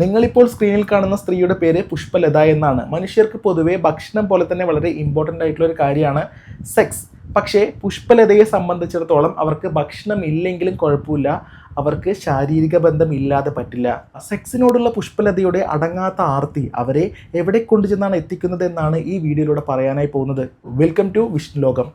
നിങ്ങളിപ്പോൾ സ്ക്രീനിൽ കാണുന്ന സ്ത്രീയുടെ പേര് പുഷ്പലത എന്നാണ്. മനുഷ്യർക്ക് പൊതുവെ ഭക്ഷണം പോലെ തന്നെ വളരെ ഇമ്പോർട്ടന്റ് ആയിട്ടുള്ള ഒരു കാര്യമാണ് സെക്സ് പക്ഷേ പുഷ്പലതയെ സംബന്ധിച്ചിടത്തോളം അവർക്ക് ഭക്ഷണം ഇല്ലെങ്കിലും കുഴപ്പമില്ല. അവർക്ക് ശാരീരിക ബന്ധം ഇല്ലാതെ പറ്റില്ല. സെക്സിനോടുള്ള പുഷ്പലതയുടെ അടങ്ങാത്ത ആർത്തി അവരെ എവിടെ കൊണ്ടുചെന്നാണ് എത്തിക്കുന്നത് എന്നാണ് ഈ വീഡിയോയിലൂടെ പറയാനായി പോകുന്നത്. വെൽക്കം ടു വിഷ്ണു ലോകം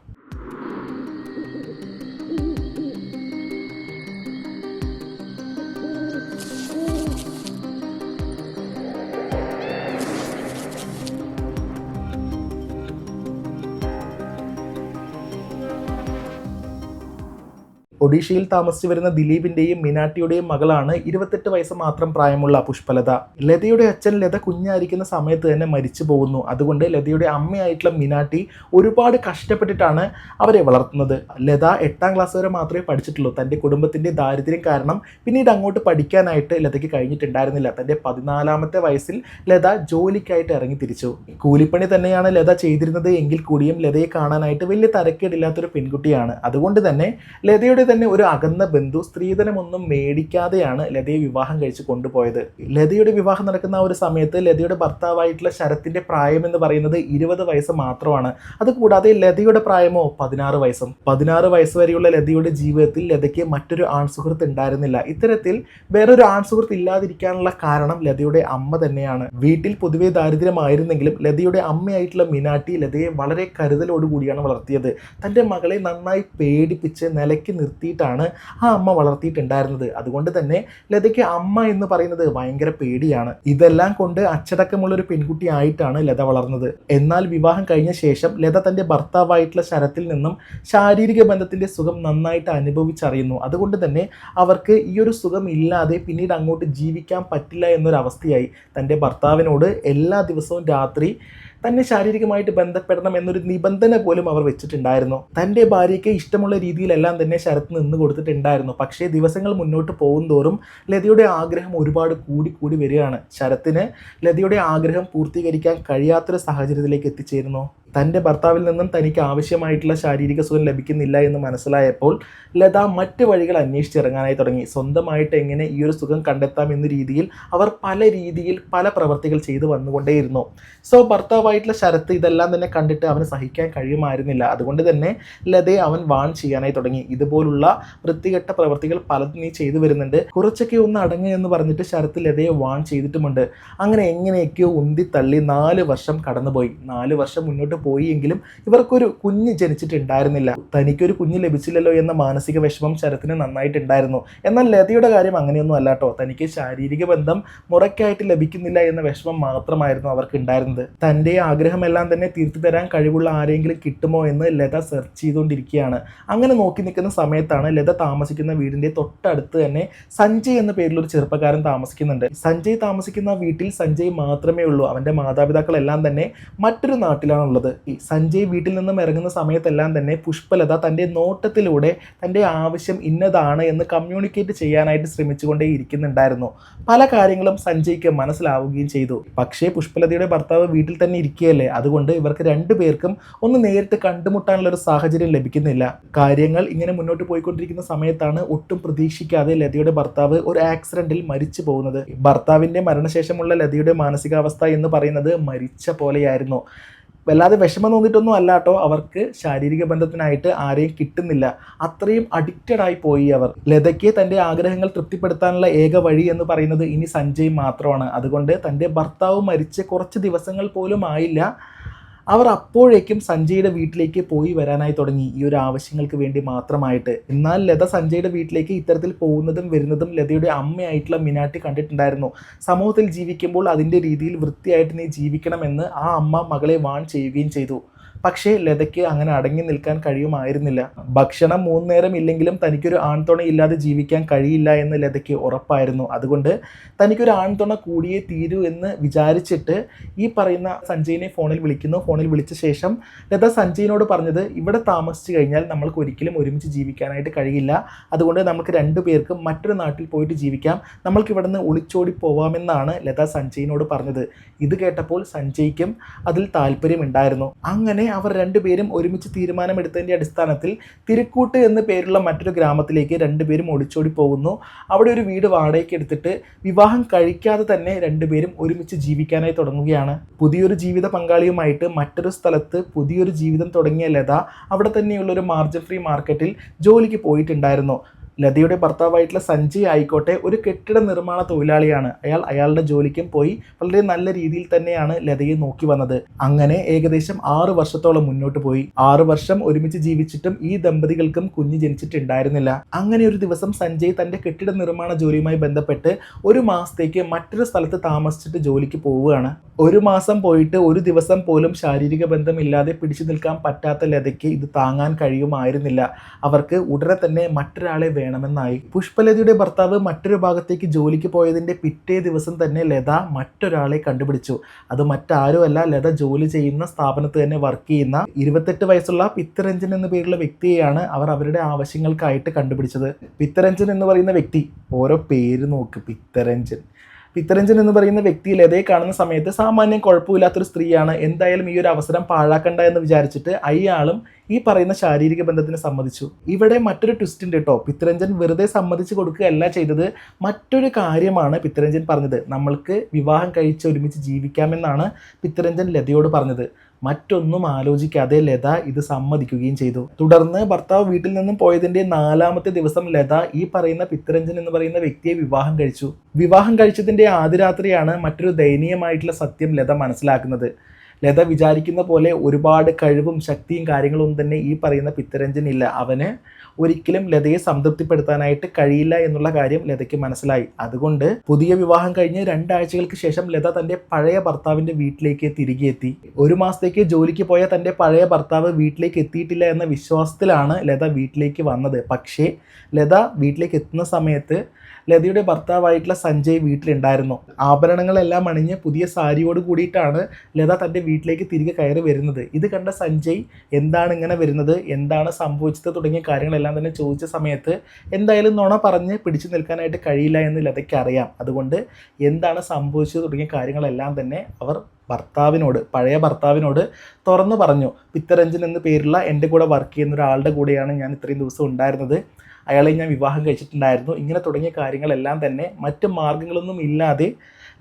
ഒഡീഷയിൽ താമസിച്ചു വരുന്ന ദിലീപിന്റെയും മീനാട്ടിയുടെയും മകളാണ് ഇരുപത്തെട്ട് വയസ്സ് മാത്രം പ്രായമുള്ള പുഷ്പലത. ലതയുടെ അച്ഛൻ ലത കുഞ്ഞായിരിക്കുന്ന സമയത്ത് തന്നെ മരിച്ചു പോകുന്നു. അതുകൊണ്ട് ലതയുടെ അമ്മയായിട്ടുള്ള മിനാട്ടി ഒരുപാട് കഷ്ടപ്പെട്ടിട്ടാണ് അവരെ വളർത്തുന്നത്. ലത എട്ടാം ക്ലാസ് വരെ മാത്രമേ പഠിച്ചിട്ടുള്ളൂ. തന്റെ കുടുംബത്തിന്റെ ദാരിദ്ര്യം കാരണം പിന്നീട് അങ്ങോട്ട് പഠിക്കാനായിട്ട് ലതയ്ക്ക് കഴിഞ്ഞിട്ടുണ്ടായിരുന്നില്ല. തന്റെ പതിനാലാമത്തെ വയസ്സിൽ ലത ജോലിക്കായിട്ട് ഇറങ്ങി തിരിച്ചു. കൂലിപ്പണി തന്നെയാണ് ലത ചെയ്തിരുന്നത്. എങ്കിൽ കൂടിയും ലതയെ കാണാനായിട്ട് വലിയ തരക്കേടില്ലാത്തൊരു പെൺകുട്ടിയാണ്. അതുകൊണ്ട് തന്നെ ലതയുടെ തന്നെ ഒരു അകന്ന ബന്ധു സ്ത്രീധനമൊന്നും മേടിക്കാതെയാണ് ലതയെ വിവാഹം കഴിച്ച് കൊണ്ടുപോയത്. ലതയുടെ വിവാഹം നടക്കുന്ന ആ ഒരു സമയത്ത് ലതയുടെ ഭർത്താവായിട്ടുള്ള ശരത്തിന്റെ പ്രായം എന്ന് പറയുന്നത് ഇരുപത് വയസ്സ് മാത്രമാണ്. അതുകൂടാതെ ലതയുടെ പ്രായമോ പതിനാറ് വയസ്സും. പതിനാറ് വയസ്സ് വരെയുള്ള ലതയുടെ ജീവിതത്തിൽ ലതയ്ക്ക് മറ്റൊരു ആൺസുഹൃത്ത് ഉണ്ടായിരുന്നില്ല. ഇത്തരത്തിൽ വേറൊരു ആൺസുഹൃത്ത് ഇല്ലാതിരിക്കാനുള്ള കാരണം ലതയുടെ അമ്മ തന്നെയാണ്. വീട്ടിൽ പൊതുവെ ദാരിദ്ര്യമായിരുന്നെങ്കിലും ലതയുടെ അമ്മയായിട്ടുള്ള മിനാട്ടി ലതയെ വളരെ കരുതലോടുകൂടിയാണ് വളർത്തിയത്. തന്റെ മകളെ നന്നായി പേടിപ്പിച്ച് നിലയ്ക്ക് നിർത്തിയിട്ടാണ് ആ അമ്മ വളർത്തിയിട്ടുണ്ടായിരുന്നത്. അതുകൊണ്ട് തന്നെ ലതയ്ക്ക് അമ്മ എന്ന് പറയുന്നത് ഭയങ്കര പേടിയാണ്. ഇതെല്ലാം കൊണ്ട് അച്ചടക്കമുള്ള ഒരു പെൺകുട്ടി ആയിട്ടാണ് ലത വളർന്നത്. എന്നാൽ വിവാഹം കഴിഞ്ഞ ശേഷം ലത തന്റെ ഭർത്താവായിട്ടുള്ള ശരത്തിൽ നിന്നും ശാരീരിക ബന്ധത്തിന്റെ സുഖം നന്നായിട്ട് അനുഭവിച്ചറിയുന്നു. അതുകൊണ്ട് തന്നെ അവർക്ക് ഈ ഒരു സുഖം ഇല്ലാതെ പിന്നീട് അങ്ങോട്ട് ജീവിക്കാൻ പറ്റില്ല എന്നൊരവസ്ഥയായി തന്റെ ഭർത്താവിനോട് എല്ലാ ദിവസവും രാത്രി തന്നെ ശാരീരികമായിട്ട് ബന്ധപ്പെടണം എന്നൊരു നിബന്ധന പോലും അവർ വെച്ചിട്ടുണ്ടായിരുന്നു. തന്റെ ഭാര്യയ്ക്ക് ഇഷ്ടമുള്ള രീതിയിലെല്ലാം തന്നെ ശരത്ത് നിന്ന് കൊടുത്തിട്ടുണ്ടായിരുന്നു. പക്ഷേ ദിവസങ്ങൾ മുന്നോട്ട് പോകും തോറും ലതയുടെ ആഗ്രഹം ഒരുപാട് കൂടി കൂടി വരികയാണ്. ശരത്തിന് ലതയുടെ ആഗ്രഹം പൂർത്തീകരിക്കാൻ കഴിയാത്തൊരു സാഹചര്യത്തിലേക്ക് എത്തിച്ചേരുന്നു. തന്റെ ഭർത്താവിൽ നിന്നും തനിക്ക് ആവശ്യമായിട്ടുള്ള ശാരീരിക സുഖം ലഭിക്കുന്നില്ല എന്ന് മനസ്സിലായപ്പോൾ ലത മറ്റ് വഴികൾ അന്വേഷിച്ചിറങ്ങാനായി തുടങ്ങി. സ്വന്തമായിട്ട് എങ്ങനെ ഈ ഒരു സുഖം കണ്ടെത്താം എന്ന രീതിയിൽ അവർ പല രീതിയിൽ പല പ്രവർത്തികൾ ചെയ്തു വന്നുകൊണ്ടേയിരുന്നു. സോ ഭർത്താവായിട്ടുള്ള ശരത്ത് ഇതെല്ലാം തന്നെ കണ്ടിട്ട് അവന് സഹിക്കാൻ കഴിയുമായിരുന്നില്ല. അതുകൊണ്ട് തന്നെ ലതയെ അവൻ വാൺ ചെയ്യാനായി തുടങ്ങി. ഇതുപോലുള്ള വൃത്തികെട്ട പ്രവൃത്തികൾ പലതും നീ ചെയ്തു വരുന്നുണ്ട്. കുറച്ചൊക്കെ ഒന്ന് അടങ്ങുക എന്ന് പറഞ്ഞിട്ട് ശരത്ത് ലതയെ വാൺ ചെയ്തിട്ടുമുണ്ട്. അങ്ങനെ എങ്ങനെയൊക്കെയോ ഉന്തി തള്ളി നാല് വർഷം കടന്നുപോയി. നാല് വർഷം മുന്നോട്ട് പോയി എങ്കിലും ഇവർക്കൊരു കുഞ്ഞ് ജനിച്ചിട്ടുണ്ടായിരുന്നില്ല. തനിക്കൊരു കുഞ്ഞ് ലഭിച്ചില്ലല്ലോ എന്ന മാനസിക വിഷമം ശരത്തിന് നന്നായിട്ടുണ്ടായിരുന്നു. എന്നാൽ ലതയുടെ കാര്യം അങ്ങനെയൊന്നും അല്ല കേട്ടോ തനിക്ക് ശാരീരിക ബന്ധം മുറയ്ക്കായിട്ട് ലഭിക്കുന്നില്ല എന്ന വിഷമം മാത്രമായിരുന്നു അവർക്ക് ഉണ്ടായിരുന്നത് തന്റെ ആഗ്രഹമെല്ലാം തന്നെ തീർത്തു തരാൻ കഴിവുള്ള ആരെങ്കിലും കിട്ടുമോ എന്ന് ലത സെർച്ച് ചെയ്തുകൊണ്ടിരിക്കുകയാണ്. അങ്ങനെ നോക്കി നിൽക്കുന്ന സമയത്താണ് ലത താമസിക്കുന്ന വീടിന്റെ തൊട്ടടുത്ത് തന്നെ സഞ്ജയ് എന്ന പേരിൽ ഒരു ചെറുപ്പക്കാരൻ താമസിക്കുന്നുണ്ട്. സഞ്ജയ് താമസിക്കുന്ന വീട്ടിൽ സഞ്ജയ് മാത്രമേ ഉള്ളൂ. അവന്റെ മാതാപിതാക്കളെല്ലാം തന്നെ മറ്റൊരു നാട്ടിലാണുള്ളത്. ഈ സഞ്ജയ് വീട്ടിൽ നിന്നും ഇറങ്ങുന്ന സമയത്തെല്ലാം തന്നെ പുഷ്പലത തന്റെ നോട്ടത്തിലൂടെ തന്റെ ആവശ്യം ഇന്നതാണ് എന്ന് കമ്മ്യൂണിക്കേറ്റ് ചെയ്യാനായിട്ട് ശ്രമിച്ചുകൊണ്ടേ ഇരിക്കുന്നുണ്ടായിരുന്നു. പല കാര്യങ്ങളും സഞ്ജയ്ക്ക് മനസ്സിലാവുകയും ചെയ്തു. പക്ഷേ പുഷ്പലതയുടെ ഭർത്താവ് വീട്ടിൽ തന്നെ ഇരിക്കുകയല്ലേ? അതുകൊണ്ട് ഇവർക്ക് രണ്ടു പേർക്കും ഒന്ന് നേരിട്ട് കണ്ടുമുട്ടാനുള്ള ഒരു സാഹചര്യം ലഭിക്കുന്നില്ല. കാര്യങ്ങൾ ഇങ്ങനെ മുന്നോട്ട് പോയിക്കൊണ്ടിരിക്കുന്ന സമയത്താണ് ഒട്ടും പ്രതീക്ഷിക്കാതെ ലതയുടെ ഭർത്താവ് ഒരു ആക്സിഡന്റിൽ മരിച്ചു പോകുന്നത്. ഭർത്താവിന്റെ മരണശേഷമുള്ള ലതയുടെ മാനസികാവസ്ഥ എന്ന് പറയുന്നത് മരിച്ച പോലെയായിരുന്നു. വല്ലാതെ വിഷമം തോന്നിയിട്ടൊന്നും അല്ല കേട്ടോ. അവർക്ക് ശാരീരിക ബന്ധത്തിനായിട്ട് ആരെയും കിട്ടുന്നില്ല. അത്രയും അഡിക്റ്റഡ് ആയി പോയി അവർ. ലതയ്ക്ക് തന്റെ ആഗ്രഹങ്ങൾ തൃപ്തിപ്പെടുത്താനുള്ള ഏക വഴി എന്ന് പറയുന്നത് ഇനി സഞ്ജയ് മാത്രമാണ്. അതുകൊണ്ട് തന്റെ ഭർത്താവ് മരിച്ച് കുറച്ച് ദിവസങ്ങൾ പോലും ആയില്ല. അവർ അപ്പോഴേക്കും സഞ്ജയുടെ വീട്ടിലേക്ക് പോയി വരാനായി തുടങ്ങി. ഈ ഒരു ആവശ്യങ്ങൾക്ക് വേണ്ടി മാത്രമായിട്ട്. എന്നാൽ ലത സഞ്ജയുടെ വീട്ടിലേക്ക് ഇത്തരത്തിൽ പോകുന്നതും വരുന്നതും ലതയുടെ അമ്മയായിട്ടുള്ള മിനാട്ടി കണ്ടിട്ടുണ്ടായിരുന്നു. സമൂഹത്തിൽ ജീവിക്കുമ്പോൾ അതിന്റെ രീതിയിൽ വൃത്തിയായിട്ട് നീ ജീവിക്കണമെന്ന് ആ അമ്മ മകളെ വാൺ ചെയ്യുകയും ചെയ്തു. പക്ഷേ ലതയ്ക്ക് അങ്ങനെ അടങ്ങി നിൽക്കാൻ കഴിയുമായിരുന്നില്ല. ഭക്ഷണം മൂന്ന് നേരം ഇല്ലെങ്കിലും തനിക്കൊരു ആൺതുണ ഇല്ലാതെ ജീവിക്കാൻ കഴിയില്ല എന്ന് ലതയ്ക്ക് ഉറപ്പായിരുന്നു. അതുകൊണ്ട് തനിക്കൊരു ആൺതുണ കൂടിയേ തീരൂ എന്ന് വിചാരിച്ചിട്ട് ഈ പറയുന്ന സഞ്ജയിനെ ഫോണിൽ വിളിക്കുന്നു. ഫോണിൽ വിളിച്ച ശേഷം ലത സഞ്ജയിനോട് പറഞ്ഞത് ഇവിടെ താമസിച്ചു കഴിഞ്ഞാൽ നമ്മൾക്ക് ഒരിക്കലും ഒരുമിച്ച് ജീവിക്കാനായിട്ട് കഴിയില്ല. അതുകൊണ്ട് നമുക്ക് രണ്ടു പേർക്കും മറ്റൊരു നാട്ടിൽ പോയിട്ട് ജീവിക്കാം. നമ്മൾക്ക് ഇവിടെ നിന്ന് ഒളിച്ചോടി പോവാമെന്നാണ് ലത സഞ്ജയിനോട് പറഞ്ഞത്. ഇത് കേട്ടപ്പോൾ സഞ്ജയ്ക്കും അതിൽ താല്പര്യമുണ്ടായിരുന്നു. അങ്ങനെ അവർ രണ്ടുപേരും ഒരുമിച്ച് തീരുമാനമെടുത്തതിന്റെ അടിസ്ഥാനത്തിൽ തിരുക്കൂട്ട് എന്ന പേരുള്ള മറ്റൊരു ഗ്രാമത്തിലേക്ക് രണ്ടുപേരും ഒളിച്ചോടി പോകുന്നു. അവിടെ ഒരു വീട് വാടകയ്ക്ക് എടുത്തിട്ട് വിവാഹം കഴിക്കാതെ തന്നെ രണ്ടുപേരും ഒരുമിച്ച് ജീവിക്കാനായി തുടങ്ങുകയാണ്. പുതിയൊരു ജീവിത പങ്കാളിയുമായിട്ട് മറ്റൊരു സ്ഥലത്ത് പുതിയൊരു ജീവിതം തുടങ്ങിയ ലത അവിടെ തന്നെയുള്ള ഒരു മാർജിൻ ഫ്രീ മാർക്കറ്റിൽ ജോലിക്ക് പോയിട്ടുണ്ടായിരുന്നു. ലതയുടെ ഭർത്താവായിട്ടുള്ള സഞ്ജയ് ആയിക്കോട്ടെ ഒരു കെട്ടിട നിർമ്മാണ തൊഴിലാളിയാണ്. അയാൾ അയാളുടെ ജോലിക്കും പോയി വളരെ നല്ല രീതിയിൽ തന്നെയാണ് ലതയെ നോക്കി വന്നത്. അങ്ങനെ ഏകദേശം ആറ് വർഷത്തോളം മുന്നോട്ട് പോയി. ആറ് വർഷം ഒരുമിച്ച് ജീവിച്ചിട്ടും ഈ ദമ്പതികൾക്കും കുഞ്ഞ് ജനിച്ചിട്ടുണ്ടായിരുന്നില്ല. അങ്ങനെ ഒരു ദിവസം സഞ്ജയ് തന്റെ കെട്ടിട നിർമ്മാണ ജോലിയുമായി ബന്ധപ്പെട്ട് ഒരു മാസത്തേക്ക് മറ്റൊരു സ്ഥലത്ത് താമസിച്ചിട്ട് ജോലിക്ക് പോവുകയാണ്. ഒരു മാസം പോയിട്ട് ഒരു ദിവസം പോലും ശാരീരിക ബന്ധമില്ലാതെ പിടിച്ചു നിൽക്കാൻ പറ്റാത്ത ലതയ്ക്ക് ഇത് താങ്ങാൻ കഴിയുമായിരുന്നില്ല. അവർക്ക് ഉടനെ തന്നെ മറ്റൊരാളെ വേണമെന്നായി പുഷ്പലതയുടെ ഭർത്താവ് മറ്റൊരു ഭാഗത്തേക്ക് ജോലിക്ക് പോയതിന്റെ പിറ്റേ ദിവസം തന്നെ ലത മറ്റൊരാളെ കണ്ടുപിടിച്ചു. അത് മറ്റാരുമല്ല ലത ജോലി ചെയ്യുന്ന സ്ഥാപനത്ത് തന്നെ വർക്ക് ചെയ്യുന്ന ഇരുപത്തെട്ട് വയസ്സുള്ള പിത്തരഞ്ജൻ എന്ന പേരുള്ള വ്യക്തിയെയാണ് അവർ അവരുടെ ആവശ്യങ്ങൾക്കായിട്ട് കണ്ടുപിടിച്ചത്. പിത്തരഞ്ജൻ എന്ന് പറയുന്ന വ്യക്തി ഓരോ പേര് നോക്ക് പിത്തരഞ്ജൻ. പിത്തരഞ്ജൻ എന്ന് പറയുന്ന വ്യക്തി ലതയെ കാണുന്ന സമയത്ത് സാമാന്യം കുഴപ്പമില്ലാത്തൊരു സ്ത്രീയാണ്. എന്തായാലും ഈ ഒരു അവസരം പാഴാക്കണ്ട എന്ന് വിചാരിച്ചിട്ട് അയാളും ഈ പറയുന്ന ശാരീരിക ബന്ധത്തിന് സമ്മതിച്ചു ഇവിടെ മറ്റൊരു ട്വിസ്റ്റ് ഉണ്ട് കേട്ടോ പിത്തരഞ്ജൻ വെറുതെ സമ്മതിച്ചു കൊടുക്കുകയല്ല ചെയ്തത്. മറ്റൊരു കാര്യമാണ് പിത്തരഞ്ജൻ പറഞ്ഞത്. നമ്മൾക്ക് വിവാഹം കഴിച്ച് ഒരുമിച്ച് ജീവിക്കാമെന്നാണ് പിത്തരഞ്ജൻ ലതയോട് പറഞ്ഞത്. മറ്റൊന്നും ആലോചിക്കാതെ ലത ഇത് സമ്മതിക്കുകയും ചെയ്തു. തുടർന്ന് ഭർത്താവ് വീട്ടിൽ നിന്നും പോയതിന്റെ നാലാമത്തെ ദിവസം ലത ഈ പറയുന്ന പിത്തരഞ്ജൻ എന്ന് പറയുന്ന വ്യക്തിയെ വിവാഹം കഴിച്ചു. വിവാഹം കഴിച്ചതിന്റെ ആദ്യ രാത്രിയാണ് മറ്റൊരു ദയനീയമായിട്ടുള്ള സത്യം ലത മനസ്സിലാക്കുന്നത്. ലത വിചാരിക്കുന്ന പോലെ ഒരുപാട് കഴിവും ശക്തിയും കാര്യങ്ങളൊന്നും തന്നെ ഈ പറയുന്ന പിത്തരഞ്ജൻ ഇല്ല അവന് ഒരിക്കലും ലതയെ സംതൃപ്തിപ്പെടുത്താനായിട്ട് കഴിയില്ല എന്നുള്ള കാര്യം ലതയ്ക്ക് മനസ്സിലായി. അതുകൊണ്ട് പുതിയ വിവാഹം കഴിഞ്ഞ് രണ്ടാഴ്ചകൾക്ക് ശേഷം ലത തന്റെ പഴയ ഭർത്താവിന്റെ വീട്ടിലേക്ക് തിരികെ എത്തി. ഒരു മാസത്തേക്ക് ജോലിക്ക് പോയ തന്റെ പഴയ ഭർത്താവ് വീട്ടിലേക്ക് എത്തിയിട്ടില്ല എന്ന വിശ്വാസത്തിലാണ് ലത വീട്ടിലേക്ക് വന്നത്. പക്ഷേ ലത വീട്ടിലേക്ക് എത്തുന്ന സമയത്ത് ലതയുടെ ഭർത്താവായിട്ടുള്ള സഞ്ജയ് വീട്ടിലുണ്ടായിരുന്നു. ആഭരണങ്ങളെല്ലാം അണിഞ്ഞ് പുതിയ സാരിയോട് കൂടിയിട്ടാണ് ലത തന്റെ വീട്ടിലേക്ക് തിരികെ കയറി വരുന്നത്. ഇത് കണ്ട സഞ്ജയ് എന്താണ് ഇങ്ങനെ വരുന്നത്? എന്താണ് സംഭവിച്ചത്? തുടങ്ങിയ കാര്യങ്ങളെല്ലാം തന്നെ ചോദിച്ച സമയത്ത് എന്തായാലും നുണ പറഞ്ഞ് പിടിച്ചു നിൽക്കാനായിട്ട് കഴിയില്ല എന്ന് ലതയ്ക്ക് അറിയാം അതുകൊണ്ട് എന്താണ് സംഭവിച്ചത്? തുടങ്ങിയ കാര്യങ്ങളെല്ലാം തന്നെ അവർ ഭർത്താവിനോട് പഴയ ഭർത്താവിനോട് തുറന്നു പറഞ്ഞു. പിത്തരഞ്ജൻ എന്ന പേരുള്ള എന്റെ കൂടെ വർക്ക് ചെയ്യുന്ന ഒരാളുടെ കൂടെയാണ് ഞാൻ ഇത്രയും ദിവസം ഉണ്ടായിരുന്നത്. അയാളെ ഞാൻ വിവാഹം കഴിച്ചിട്ടുണ്ടായിരുന്നു. ഇങ്ങനെ തുടങ്ങിയ കാര്യങ്ങളെല്ലാം തന്നെ മറ്റ് മാർഗങ്ങളൊന്നും ഇല്ലാതെ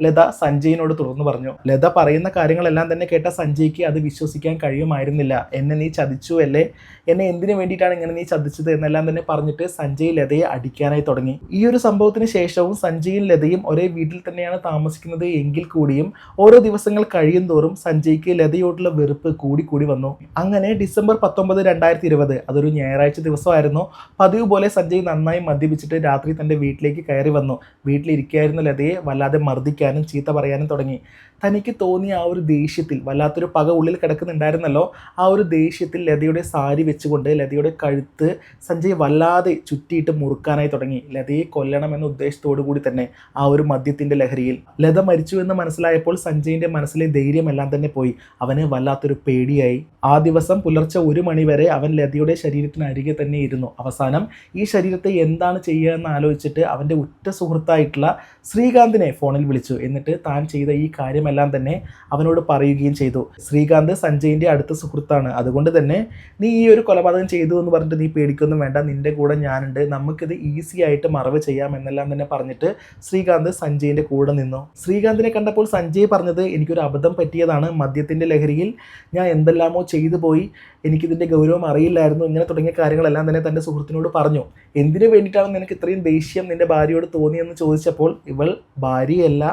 ലത സഞ്ജയിനോട് തുറന്നു പറഞ്ഞു. ലത പറയുന്ന കാര്യങ്ങളെല്ലാം തന്നെ കേട്ട സഞ്ജയ്ക്ക് അത് വിശ്വസിക്കാൻ കഴിയുമായിരുന്നില്ല. എന്നെ നീ ചതിച്ചു അല്ലേ? എന്നെ എന്തിനു വേണ്ടിയിട്ടാണ് ഇങ്ങനെ നീ ചതിച്ചത്? എന്നെല്ലാം തന്നെ പറഞ്ഞിട്ട് സഞ്ജയ് ലതയെ അടിക്കാനായി തുടങ്ങി. ഈ ഒരു സംഭവത്തിന് ശേഷവും സഞ്ജയും ലതയും ഒരേ വീട്ടിൽ തന്നെയാണ് താമസിക്കുന്നത് എങ്കിൽ കൂടിയും ഓരോ ദിവസങ്ങൾ കഴിയും തോറും സഞ്ജയ്ക്ക് ലതയോടുള്ള വെറുപ്പ് കൂടി കൂടി വന്നു. അങ്ങനെ ഡിസംബർ പത്തൊമ്പത് രണ്ടായിരത്തി ഇരുപത് അതൊരു ഞായറാഴ്ച ദിവസമായിരുന്നു. പതിവ് പോലെ സഞ്ജയ് നന്നായി മദ്യപിച്ചിട്ട് രാത്രി തന്റെ വീട്ടിലേക്ക് കയറി വന്നു. വീട്ടിലിരിക്കുകയായിരുന്ന ലതയെ വല്ലാതെ മർദ്ദിക്കാനും ചീത്ത പറയാനും തുടങ്ങി. തനിക്ക് തോന്നിയ ആ ഒരു ദേഷ്യത്തിൽ വല്ലാത്തൊരു പക ഉള്ളിൽ കിടക്കുന്നുണ്ടായിരുന്നല്ലോ ആ ഒരു ദേഷ്യത്തിൽ ലതയുടെ സാരി വെച്ചുകൊണ്ട് ലതയുടെ കഴുത്ത് സഞ്ജയ് വല്ലാതെ ചുറ്റിയിട്ട് മുറുക്കാനായി തുടങ്ങി. ലതയെ കൊല്ലണമെന്ന ഉദ്ദേശത്തോടു കൂടി തന്നെ ആ ഒരു മദ്യത്തിന്റെ ലഹരിയിൽ. ലത മരിച്ചു എന്ന് മനസ്സിലായപ്പോൾ സഞ്ജയിന്റെ മനസ്സിലെ ധൈര്യമെല്ലാം തന്നെ പോയി. അവന് വല്ലാത്തൊരു പേടിയായി. ആ ദിവസം പുലർച്ചെ ഒരു മണി വരെ അവൻ ലതയുടെ ശരീരത്തിനരികെ തന്നെ ഇരുന്നു. അവസാനം ഈ ശരീരത്തെ എന്താണ് ചെയ്യുക എന്ന് ആലോചിച്ചിട്ട് അവന്റെ ഉറ്റ സുഹൃത്തായിട്ടുള്ള ശ്രീകാന്തിനെ ഫോണിൽ വിളിച്ചു. എന്നിട്ട് താൻ ചെയ്ത ഈ കാര്യമെല്ലാം തന്നെ അവനോട് പറയുകയും ചെയ്തു. ശ്രീകാന്ത് സഞ്ജയിന്റെ അടുത്ത സുഹൃത്താണ്. അതുകൊണ്ട് തന്നെ നീ ഈ ഒരു കൊലപാതകം ചെയ്തു എന്ന് പറഞ്ഞിട്ട് നീ പേടിക്കൊന്നും വേണ്ട. നിന്റെ കൂടെ ഞാനുണ്ട്. നമുക്കിത് ഈസി ആയിട്ട് മറവ് ചെയ്യാം എന്നെല്ലാം തന്നെ പറഞ്ഞിട്ട് ശ്രീകാന്ത് സഞ്ജയിന്റെ കൂടെ നിന്നു. ശ്രീകാന്തിനെ കണ്ടപ്പോൾ സഞ്ജയ് പറഞ്ഞത് എനിക്കൊരു അബദ്ധം പറ്റിയതാണ്. മദ്യത്തിന്റെ ലഹരിയിൽ ഞാൻ എന്തെല്ലാമോ ചെയ്തു പോയി. എനിക്കിതിന്റെ ഗൗരവം അറിയില്ലായിരുന്നു. ഇങ്ങനെ തുടങ്ങിയ കാര്യങ്ങളെല്ലാം തന്നെ തന്റെ സുഹൃത്തിനോട് പറഞ്ഞു. എന്തിനു വേണ്ടിയിട്ടാണ് നിനക്ക് ഇത്രയും ദേഷ്യം നിന്റെ ഭാര്യയോട് തോന്നിയെന്ന് ചോദിച്ചപ്പോൾ ഇവൾ ഭാര്യയല്ല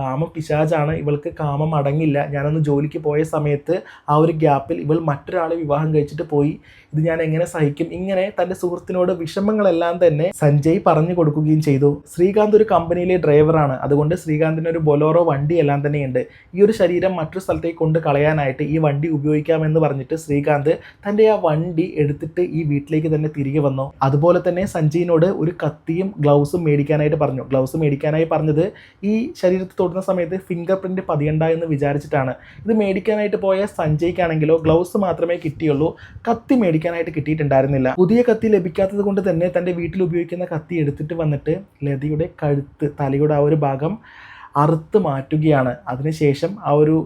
കാമം പിശാചാണ് ഇവൾക്ക് കാമം അടങ്ങില്ല. ഞാനൊന്ന് ജോലിക്ക് പോയ സമയത്ത് ആ ഒരു ഗ്യാപ്പിൽ ഇവൾ മറ്റൊരാളെ വിവാഹം കഴിച്ചിട്ട് പോയി. ഇത് ഞാൻ എങ്ങനെ സഹിക്കും? ഇങ്ങനെ തന്റെ സുഹൃത്തിനോട് വിഷമങ്ങളെല്ലാം തന്നെ സഞ്ജയ് പറഞ്ഞു കൊടുക്കുകയും ചെയ്തു. ശ്രീകാന്ത് ഒരു കമ്പനിയിലെ ഡ്രൈവറാണ് അതുകൊണ്ട് ശ്രീകാന്തിന് ഒരു ബൊലോറോ വണ്ടി എല്ലാം തന്നെയുണ്ട്. ഈ ഒരു ശരീരം മറ്റൊരു സ്ഥലത്തേക്ക് കൊണ്ട് കളയാനായിട്ട് ഈ വണ്ടി ഉപയോഗിക്കാമെന്ന് പറഞ്ഞിട്ട് ശ്രീകാന്ത് തന്റെ ആ വണ്ടി എടുത്തിട്ട് ഈ വീട്ടിലേക്ക് തന്നെ തിരികെ വന്നു. അതുപോലെ തന്നെ സഞ്ജയിനോട് ഒരു കത്തിയും ഗ്ലൗസും മേടിക്കാനായിട്ട് പറഞ്ഞു. ഗ്ലൗസ് മേടിക്കാനായി പറഞ്ഞത് ഈ ശരീരത്തിൽ തൊടുന്ന സമയത്ത് ഫിംഗർ പ്രിന്റ് പതിയണ്ട എന്ന് വിചാരിച്ചിട്ടാണ്. ഇത് മേടിക്കാനായിട്ട് പോയ സഞ്ജയ്ക്കാണെങ്കിലോ ഗ്ലൗസ് മാത്രമേ കിട്ടിയുള്ളൂ. കത്തി മേടിക്കാനായിട്ട് കിട്ടിയിട്ടുണ്ടായിരുന്നില്ല. പുതിയ കത്തി ലഭിക്കാത്തത് കൊണ്ട് തന്നെ തന്റെ വീട്ടിൽ ഉപയോഗിക്കുന്ന കത്തി എടുത്തിട്ട് വന്നിട്ട് ലതയുടെ കഴുത്ത് തലയുടെ ആ ഒരു ഭാഗം അറുത്ത് മാറ്റുകയാണ്. അതിനുശേഷം ആ ഒരു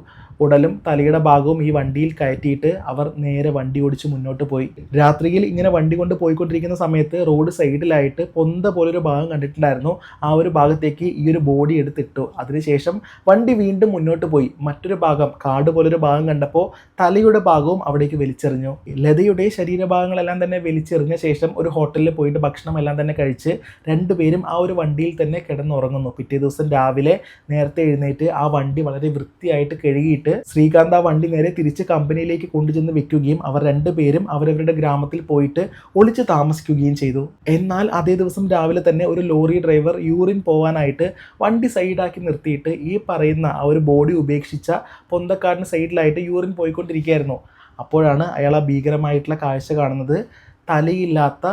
ഉടലും തലയുടെ ഭാഗവും ഈ വണ്ടിയിൽ കയറ്റിയിട്ട് അവർ നേരെ വണ്ടി ഓടിച്ച് മുന്നോട്ട് പോയി. രാത്രിയിൽ ഇങ്ങനെ വണ്ടി കൊണ്ട് പോയിക്കൊണ്ടിരിക്കുന്ന സമയത്ത് റോഡ് സൈഡിലായിട്ട് പൊന്ത പോലൊരു ഭാഗം കണ്ടിട്ടുണ്ടായിരുന്നു. ആ ഒരു ഭാഗത്തേക്ക് ഈ ഒരു ബോഡി എടുത്തിട്ടു. അതിനുശേഷം വണ്ടി വീണ്ടും മുന്നോട്ട് പോയി. മറ്റൊരു ഭാഗം കാട് പോലൊരു ഭാഗം കണ്ടപ്പോൾ തലയുടെ ഭാഗവും അവിടേക്ക് വലിച്ചെറിഞ്ഞു. ലതയുടെ ശരീരഭാഗങ്ങളെല്ലാം തന്നെ വലിച്ചെറിഞ്ഞ ശേഷം ഒരു ഹോട്ടലിൽ പോയിട്ട് ഭക്ഷണം എല്ലാം തന്നെ കഴിച്ച് രണ്ടുപേരും ആ ഒരു വണ്ടിയിൽ തന്നെ കിടന്നുറങ്ങുന്നു. പിറ്റേ ദിവസം രാവിലെ നേരത്തെ എഴുന്നേറ്റ് ആ വണ്ടി വളരെ വൃത്തിയായിട്ട് കഴുകിയിട്ട് ശ്രീകാന്ത് ആ വണ്ടി നേരെ തിരിച്ച് കമ്പനിയിലേക്ക് കൊണ്ടുചെന്ന് വെക്കുകയും അവർ രണ്ടുപേരും അവരവരുടെ ഗ്രാമത്തിൽ പോയിട്ട് ഒളിച്ച് താമസിക്കുകയും ചെയ്തു. എന്നാൽ അതേ ദിവസം രാവിലെ തന്നെ ഒരു ലോറി ഡ്രൈവർ യൂറിൻ പോകാനായിട്ട് വണ്ടി സൈഡാക്കി നിർത്തിയിട്ട് ഈ പറയുന്ന ആ ഒരു ബോഡി ഉപേക്ഷിച്ച പൊന്തക്കാടിന് സൈഡിലായിട്ട് യൂറിൻ പോയിക്കൊണ്ടിരിക്കുകയായിരുന്നു. അപ്പോഴാണ് അയാൾ ആ ഭീകരമായിട്ടുള്ള കാഴ്ച കാണുന്നത്. തലയില്ലാത്ത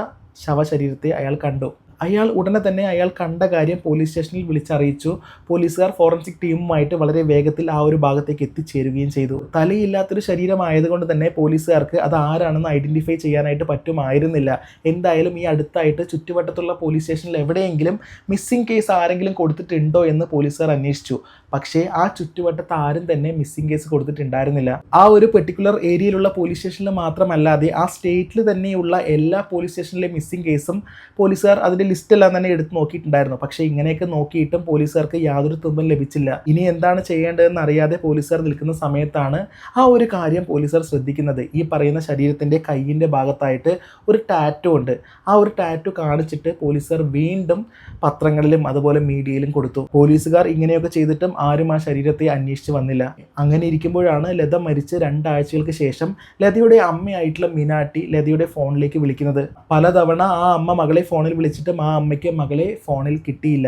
ശവശരീരത്തെ അയാൾ കണ്ടു. അയാൾ ഉടനെ തന്നെ അയാൾ കണ്ട കാര്യം പോലീസ് സ്റ്റേഷനിൽ വിളിച്ചറിയിച്ചു. പോലീസുകാർ ഫോറൻസിക് ടീമുമായിട്ട് വളരെ വേഗത്തിൽ ആ ഒരു ഭാഗത്തേക്ക് എത്തിച്ചേരുകയും ചെയ്തു. തലയില്ലാത്തൊരു ശരീരമായതുകൊണ്ട് തന്നെ പോലീസുകാർക്ക് അത് ആരാണെന്ന് ഐഡന്റിഫൈ ചെയ്യാനായിട്ട് പറ്റുമായിരുന്നില്ല. എന്തായാലും ഈ അടുത്തായിട്ട് ചുറ്റുവട്ടത്തുള്ള പോലീസ് സ്റ്റേഷനിൽ എവിടെയെങ്കിലും മിസ്സിംഗ് കേസ് ആരെങ്കിലും കൊടുത്തിട്ടുണ്ടോ എന്ന് പോലീസുകാർ അന്വേഷിച്ചു. പക്ഷേ ആ ചുറ്റുവട്ടത്ത് ആരും തന്നെ മിസ്സിംഗ് കേസ് കൊടുത്തിട്ടുണ്ടായിരുന്നില്ല. ആ ഒരു പെർട്ടിക്കുലർ ഏരിയയിലുള്ള പോലീസ് സ്റ്റേഷനിൽ മാത്രമല്ലാതെ ആ സ്റ്റേറ്റിൽ തന്നെയുള്ള എല്ലാ പോലീസ് സ്റ്റേഷനിലെ മിസ്സിംഗ് കേസും പോലീസുകാർ അതിന്റെ ലിസ്റ്റെല്ലാം തന്നെ എടുത്ത് നോക്കിയിട്ടുണ്ടായിരുന്നു. പക്ഷേ ഇങ്ങനെയൊക്കെ നോക്കിയിട്ടും പോലീസുകാർക്ക് യാതൊരു തുമ്പും ലഭിച്ചില്ല. ഇനി എന്താണ് ചെയ്യേണ്ടതെന്ന് അറിയാതെ പോലീസുകാർ നിൽക്കുന്ന സമയത്താണ് ആ ഒരു കാര്യം പോലീസുകാർ ശ്രദ്ധിക്കുന്നത്. ഈ പറയുന്ന ശരീരത്തിന്റെ കൈയിന്റെ ഭാഗത്തായിട്ട് ഒരു ടാറ്റു ഉണ്ട്. ആ ഒരു ടാറ്റു കാണിച്ചിട്ട് പോലീസുകാർ വീണ്ടും പത്രങ്ങളിലും അതുപോലെ മീഡിയയിലും കൊടുത്തു. പോലീസുകാർ ഇങ്ങനെയൊക്കെ ചെയ്തിട്ടും ആരും ആ ശരീരത്തെ അന്വേഷിച്ച് വന്നില്ല. അങ്ങനെ ഇരിക്കുമ്പോഴാണ് ലത മരിച്ച് രണ്ടാഴ്ചകൾക്ക് ശേഷം ലതയുടെ അമ്മയായിട്ടുള്ള മിനാട്ടി ലതയുടെ ഫോണിലേക്ക് വിളിക്കുന്നത്. പലതവണ ആ അമ്മ മകളെ ഫോണിൽ വിളിച്ചിട്ടും ആ അമ്മയ്ക്ക് മകളെ ഫോണിൽ കിട്ടിയില്ല.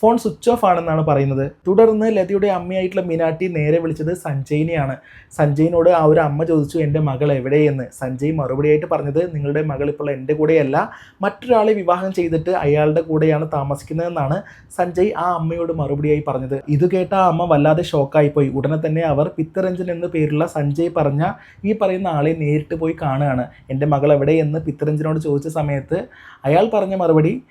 ഫോൺ സ്വിച്ച് ഓഫ് ആണെന്നാണ് പറയുന്നത്. തുടർന്ന് ലതയുടെ അമ്മയായിട്ടുള്ള മിനാട്ടി നേരെ വിളിച്ചത് സഞ്ജയിനെയാണ്. സഞ്ജയിനോട് ആ ഒരു അമ്മ ചോദിച്ചു എന്റെ മകൾ എവിടെയെന്ന്? സഞ്ജയ് മറുപടിയായിട്ട് പറഞ്ഞത് നിങ്ങളുടെ മകൾ ഇപ്പോൾ എന്റെ കൂടെയല്ല. മറ്റൊരാളെ വിവാഹം ചെയ്തിട്ട് അയാളുടെ കൂടെയാണ് താമസിക്കുന്നതെന്നാണ് സഞ്ജയ് ആ അമ്മയോട് മറുപടിയായി പറഞ്ഞത്. ഇത് കേട്ട ആ അമ്മ വല്ലാതെ ഷോക്കായിപ്പോയി. ഉടനെ തന്നെ അവർ പിത്തരഞ്ജൻ എന്ന പേരുള്ള സഞ്ജയ് പറഞ്ഞ ഈ പറയുന്ന ആളെ നേരിട്ട് പോയി കാണുകയാണ്. എന്റെ മകൾ എവിടെയെന്ന്? പിത്തരഞ്ജനോട് ചോദിച്ച സമയത്ത് അയാൾ പറഞ്ഞ മറുപടി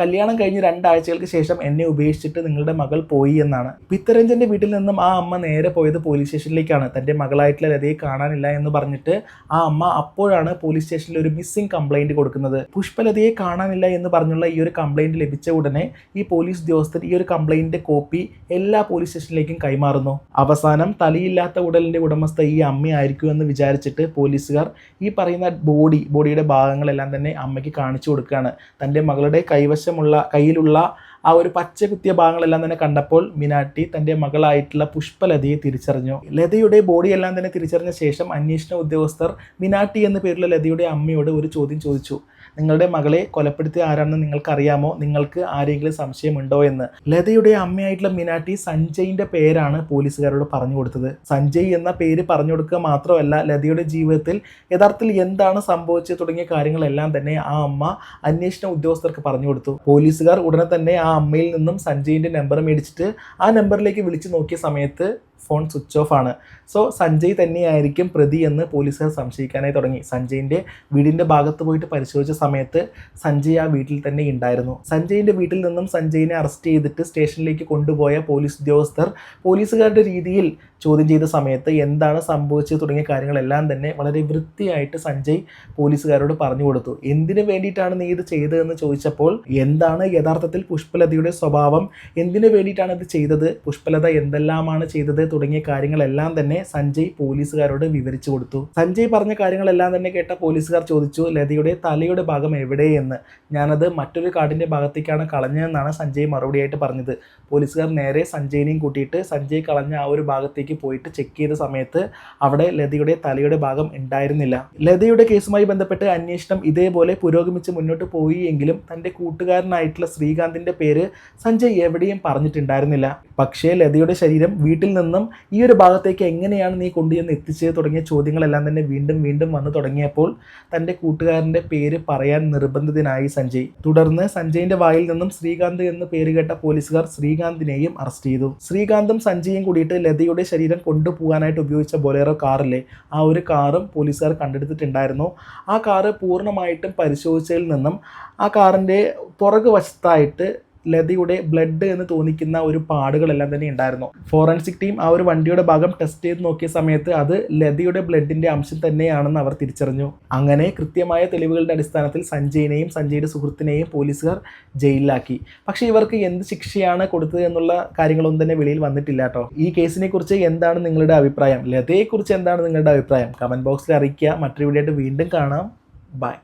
കല്യാണം കഴിഞ്ഞ് രണ്ടാഴ്ചകൾക്ക് ശേഷം എന്നെ ഉപേക്ഷിച്ചിട്ട് നിങ്ങളുടെ മകൾ പോയി എന്നാണ്. പിത്തരഞ്ജന്റെ വീട്ടിൽ നിന്നും ആ അമ്മ നേരെ പോയത് പോലീസ് സ്റ്റേഷനിലേക്കാണ്. തന്റെ മകളായിട്ടുള്ള ലതയെ കാണാനില്ല എന്ന് പറഞ്ഞിട്ട് ആ അമ്മ അപ്പോഴാണ് പോലീസ് സ്റ്റേഷനിൽ ഒരു മിസ്സിംഗ് കംപ്ലൈന്റ് കൊടുക്കുന്നത്. പുഷ്പലതയെ കാണാനില്ല എന്ന് പറഞ്ഞുള്ള ഈ ഒരു കംപ്ലൈന്റ് ലഭിച്ച ഉടനെ ഈ പോലീസ് ഉദ്യോഗസ്ഥർ ഈ ഒരു കംപ്ലൈന്റിന്റെ കോപ്പി എല്ലാ പോലീസ് സ്റ്റേഷനിലേക്കും കൈമാറുന്നു. അവസാനം തലയില്ലാത്ത ഉടലിന്റെ ഉടമസ്ഥ ഈ അമ്മയായിരിക്കും എന്ന് വിചാരിച്ചിട്ട് പോലീസുകാർ ഈ പറയുന്ന ബോഡി ബോഡിയുടെ ഭാഗങ്ങളെല്ലാം തന്നെ അമ്മയ്ക്ക് കാണിച്ചു കൊടുക്കുകയാണ്. തന്റെ മകളുടെ കൈവശമുള്ള കയ്യിലുള്ള ആ ഒരു പച്ച കുത്തിയ ഭാഗങ്ങളെല്ലാം തന്നെ കണ്ടപ്പോൾ മിനാട്ടി തന്റെ മകളായിട്ടുള്ള പുഷ്പലതയെ തിരിച്ചറിഞ്ഞു. ലതയുടെ ബോഡിയെല്ലാം തന്നെ തിരിച്ചറിഞ്ഞ ശേഷം അന്വേഷണ ഉദ്യോഗസ്ഥർ മിനാട്ടി എന്ന പേരുള്ള ലതയുടെ അമ്മയോട് ഒരു ചോദ്യം ചോദിച്ചു. നിങ്ങളുടെ മകളെ കൊലപ്പെടുത്തിയ ആരാണെന്ന് നിങ്ങൾക്ക് അറിയാമോ നിങ്ങൾക്ക് ആരെങ്കിലും സംശയമുണ്ടോ എന്ന്? ലതയുടെ അമ്മയായിട്ടുള്ള മിനാട്ടി സഞ്ജയിന്റെ പേരാണ് പോലീസുകാരോട് പറഞ്ഞു കൊടുത്തത്. സഞ്ജയ് എന്ന പേര് പറഞ്ഞു കൊടുക്കുക മാത്രമല്ല ലതയുടെ ജീവിതത്തിൽ യഥാർത്ഥത്തിൽ എന്താണ് സംഭവിച്ചത് തുടങ്ങിയ കാര്യങ്ങളെല്ലാം തന്നെ ആ അമ്മ അന്വേഷണ ഉദ്യോഗസ്ഥർക്ക് പറഞ്ഞു കൊടുത്തു. പോലീസുകാർ ഉടനെ തന്നെ ആ അമ്മയിൽ നിന്നും സഞ്ജയിന്റെ നമ്പർ മേടിച്ചിട്ട് ആ നമ്പറിലേക്ക് വിളിച്ചു നോക്കിയ സമയത്ത് ഫോൺ സ്വിച്ച് ഓഫ് ആണ്. സോ സഞ്ജയ് തന്നെയായിരിക്കും പ്രതി എന്ന് പോലീസുകാർ സംശയിക്കാനായി തുടങ്ങി. സഞ്ജയിന്റെ വീടിന്റെ ഭാഗത്ത് പോയിട്ട് പരിശോധിച്ച സമയത്ത് സഞ്ജയ് ആ വീട്ടിൽ തന്നെ ഉണ്ടായിരുന്നു. സഞ്ജയിന്റെ വീട്ടിൽ നിന്നും സഞ്ജയിനെ അറസ്റ്റ് ചെയ്തിട്ട് സ്റ്റേഷനിലേക്ക് കൊണ്ടുപോയ പോലീസ് ഉദ്യോഗസ്ഥർ പോലീസുകാരുടെ രീതിയിൽ ചോദ്യം ചെയ്ത സമയത്ത് എന്താണ് സംഭവിച്ചത് തുടങ്ങിയ കാര്യങ്ങളെല്ലാം തന്നെ വളരെ വൃത്തിയായിട്ട് സഞ്ജയ് പോലീസുകാരോട് പറഞ്ഞു കൊടുത്തു. എന്തിനു വേണ്ടിയിട്ടാണ് നീ ഇത് ചെയ്തതെന്ന് ചോദിച്ചപ്പോൾ എന്താണ് യഥാർത്ഥത്തിൽ പുഷ്പലതയുടെ സ്വഭാവം? എന്തിനു വേണ്ടിയിട്ടാണ് ഇത് ചെയ്തത്? പുഷ്പലത എന്തെല്ലാമാണ് ചെയ്തത് തുടങ്ങിയ കാര്യങ്ങളെല്ലാം തന്നെ സഞ്ജയ് പോലീസുകാരോട് വിവരിച്ചു കൊടുത്തു. സഞ്ജയ് പറഞ്ഞ കാര്യങ്ങളെല്ലാം തന്നെ കേട്ട പോലീസുകാർ ചോദിച്ചു ലതയുടെ തലയുടെ ഭാഗം എവിടെയെന്ന്. ഞാനത് മറ്റൊരു കാടിന്റെ ഭാഗത്തേക്കാണ് കളഞ്ഞതെന്നാണ് സഞ്ജയ് മറുപടിയായിട്ട് പറഞ്ഞത്. പോലീസുകാർ നേരെ സഞ്ജയിനെയും കൂട്ടിയിട്ട് സഞ്ജയ് കളഞ്ഞ ആ ഒരു ഭാഗത്തേക്ക് പോയിട്ട് ചെക്ക് ചെയ്ത സമയത്ത് അവിടെ ലതയുടെ തലയുടെ ഭാഗം ഉണ്ടായിരുന്നില്ല. ലതയുടെ കേസുമായി ബന്ധപ്പെട്ട് അന്വേഷണം ഇതേപോലെ പുരോഗമിച്ച് മുന്നോട്ട് പോയി എങ്കിലും തന്റെ കൂട്ടുകാരനായിട്ടുള്ള ശ്രീകാന്തിന്റെ പേര് സഞ്ജയ് എവിടെയും പറഞ്ഞിട്ടുണ്ടായിരുന്നില്ല. പക്ഷേ ലതയുടെ ശരീരം വീട്ടിൽ നിന്നും ഈ ഒരു ഭാഗത്തേക്ക് എങ്ങനെയാണ് നീ കൊണ്ടുചെന്ന് എത്തിച്ചത് തുടങ്ങിയ ചോദ്യങ്ങളെല്ലാം തന്നെ വീണ്ടും വീണ്ടും വന്നു തുടങ്ങിയപ്പോൾ തന്റെ കൂട്ടുകാരന്റെ പേര് പറയാൻ നിർബന്ധിതനായി സഞ്ജയ്. തുടർന്ന് സഞ്ജയിന്റെ വായിൽ നിന്നും ശ്രീകാന്ത് എന്ന് പേരുകേട്ട പോലീസുകാർ ശ്രീകാന്തിനെയും അറസ്റ്റ് ചെയ്തു. ശ്രീകാന്തും സഞ്ജയും കൂടിയിട്ട് ലതയുടെ ശരീരം കൊണ്ടുപോകാനായിട്ട് ഉപയോഗിച്ച ബൊലേറോ കാറിലെ ആ ഒരു കാറും പോലീസുകാർ കണ്ടെടുത്തിട്ടുണ്ടായിരുന്നു. ആ കാറ് പൂർണമായിട്ടും പരിശോധിച്ചതിൽ നിന്നും ആ കാറിന്റെ പുറകു വശത്തായിട്ട് ലതയുടെ ബ്ലഡ് എന്ന് തോന്നിക്കുന്ന ഒരു പാടുകളെല്ലാം തന്നെ ഉണ്ടായിരുന്നു. ഫോറൻസിക് ടീം ആ ഒരു വണ്ടിയുടെ ഭാഗം ടെസ്റ്റ് ചെയ്ത് നോക്കിയ സമയത്ത് അത് ലതയുടെ ബ്ലഡിന്റെ അംശം തന്നെയാണെന്ന് അവർ തിരിച്ചറിഞ്ഞു. അങ്ങനെ കൃത്യമായ തെളിവുകളുടെ അടിസ്ഥാനത്തിൽ സഞ്ജയിനെയും സഞ്ജയുടെ സുഹൃത്തിനെയും പോലീസുകാർ ജയിലിലാക്കി. പക്ഷേ ഇവർക്ക് എന്ത് ശിക്ഷയാണ് കൊടുത്തത് എന്നുള്ള കാര്യങ്ങളൊന്നും തന്നെ വെളിയിൽ വന്നിട്ടില്ല കേട്ടോ. ഈ കേസിനെ കുറിച്ച് എന്താണ് നിങ്ങളുടെ അഭിപ്രായം? ലതയെക്കുറിച്ച് എന്താണ് നിങ്ങളുടെ അഭിപ്രായം? കമന്റ് ബോക്സിൽ അറിയിക്കുക. മറ്റൊരു വീഡിയോ ആയിട്ട് വീണ്ടും കാണാം. ബൈ